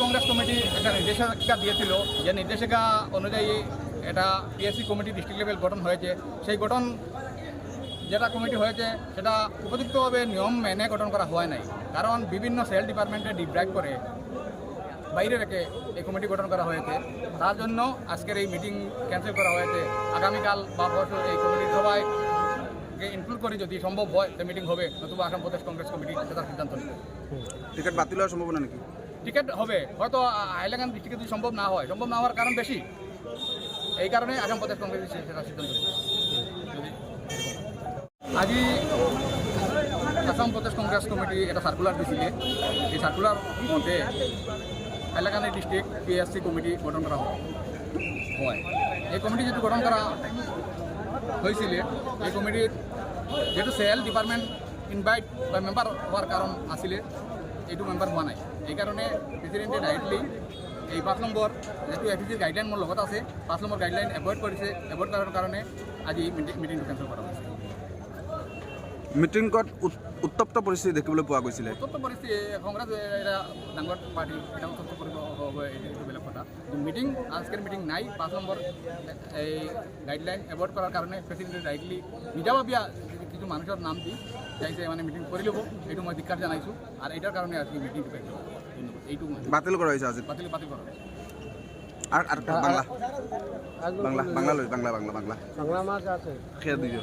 Congress committee একটা নির্দেশিকা দিয়েছিল। যে নির্দেশিকা অনুযায়ী এটা পিএসসি কমিটি ডিস্ট্রিক্ট লেভেল গঠন হয়েছে। সেই গঠন যেটা কমিটি হয়েছে, সেটা উপযুক্তভাবে নিয়ম মেনে গঠন করা হয় নাই। কারণ বিভিন্ন সেল ডিপার্টমেন্টে ডিপ্রাইভ করে বাইরে রেখে এই কমিটি গঠন করা হয়েছে। তার জন্য আজকের এই মিটিং ক্যান্সেল করা হয়েছে। আগামীকাল বা পরশু এই কমিটির সবাই ইনক্লুড করে যদি সম্ভব হয় তো মিটিং হবে নতুবা আসাম প্রদেশ কংগ্রেস কমিটি সেটা সিদ্ধান্ত নেবে। টিকিট বাতিল হওয়ার সম্ভাবনা নাকি? টিকিট হবে। হয়তো হাইলাকান ডিস্ট্রিক্টে যদি সম্ভব না হয় সম্ভব না হওয়ার কারণ বেশি। এই কারণে আসাম প্রদেশ কংগ্রেস সেটা সিদ্ধান্ত নেবে। আজি আসাম প্রদেশ কংগ্রেস কমিটি এটা সার্কুলার দিছিলে। এই সার্কুলার মধ্যে হাইলাকান্দি ডিস্ট্রিক্ট পিএসসি কমিটি গঠন করা হয়। এই কমিটি যেহেতু গঠন করা হয়েছিল এই কমিটির যেহেতু সেল ডিপার্টমেন্ট ইনভাইট বা মেম্বার হওয়ার কারণ আছিলে এইটো মেম্বার হোৱা নাই। এই কাৰণে প্ৰেচিডেণ্টে ডাইৰেক্টলি এই পাঁচ নম্বৰ যিটো এফ চিৰ গাইডলাইন মোৰ লগত আছে পাঁচ নম্বৰ গাইডলাইন এভইড কৰিছে। এভইড কৰাৰ কাৰণে আজি মিটিংটো কেঞ্চেল কৰা হৈছে। মিটিংত উত্তপ্ত পৰিস্থিতি দেখিবলৈ পোৱা গৈছিলে। উত্তপ্ত পৰিস্থিতি কংগ্ৰেছ এটা ডাঙৰ পাৰ্টি এটা উত্তপ্ত কৰিব এইটো বেলেগ কথা। মিটিং আজকের মিটিং নাই পাঁচ নম্বৰ এই গাইডলাইন এভইড কৰাৰ কাৰণে প্ৰেচিডেণ্টে ডাইৰেক্টলি নিজাববীয়া কিছু মানুহৰ নাম দি যাইছে মানে মিটিং কৰি ল'ব এইটো মই ধিক্কাৰ জনাইছোঁ আৰু এইটাৰ কাৰণে আজি মিটিংটো পাইছোঁ এইটো বাতিল কৰা হৈছে আজি। বাতিল বাতিল কৰা আর আর বাংলা। বাংলা বাংলা বাংলা বাংলা বাংলা। বাংলা মাছ আছে। খেয়ে দিও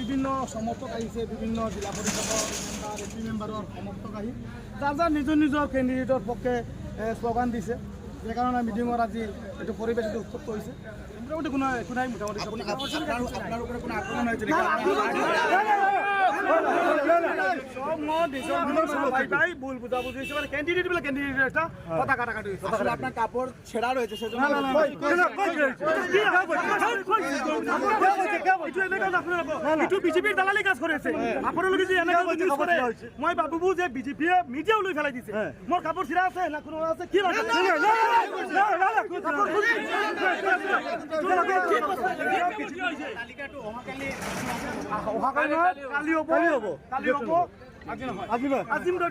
বিভিন্ন সমৰ্থক আহিছে বিভিন্ন জিলা পৰিষদৰ এম পি মেম্বাৰৰ সমৰ্থক আহি যাৰ যাৰ নিজৰ নিজৰ কেণ্ডিডেটৰ পক্ষে শ্লোগান দিছে। সেইকাৰণে মিটিঙৰ আজি এইটো পৰিৱেশ এইটো উত্তপ্ত হৈছে। মোটামুটি কোনো একো নাই মোটামুটি হৈছে। মানে কেণ্ডিডেট বিলাক কেণ্ডিডেট এটা কথা কাটা কাটি হৈছে আপনার কাপড় ছেঁড়া রয়েছে সেজন্য। এইটো বিজেপিৰ দালালি কাজ কৰি আছে। আপোনালোকে যে এনেকুৱা নিউজ কৰে মই ভাবো যে বিজেপিয়ে মিডিয়াও লৈ পেলাই দিছে। মোৰ কাপোৰ চিৰা আছে না কোনো আছে? কি কালি। হ'ব। কালি হ'ব। আজি নহয়। আজি নহয়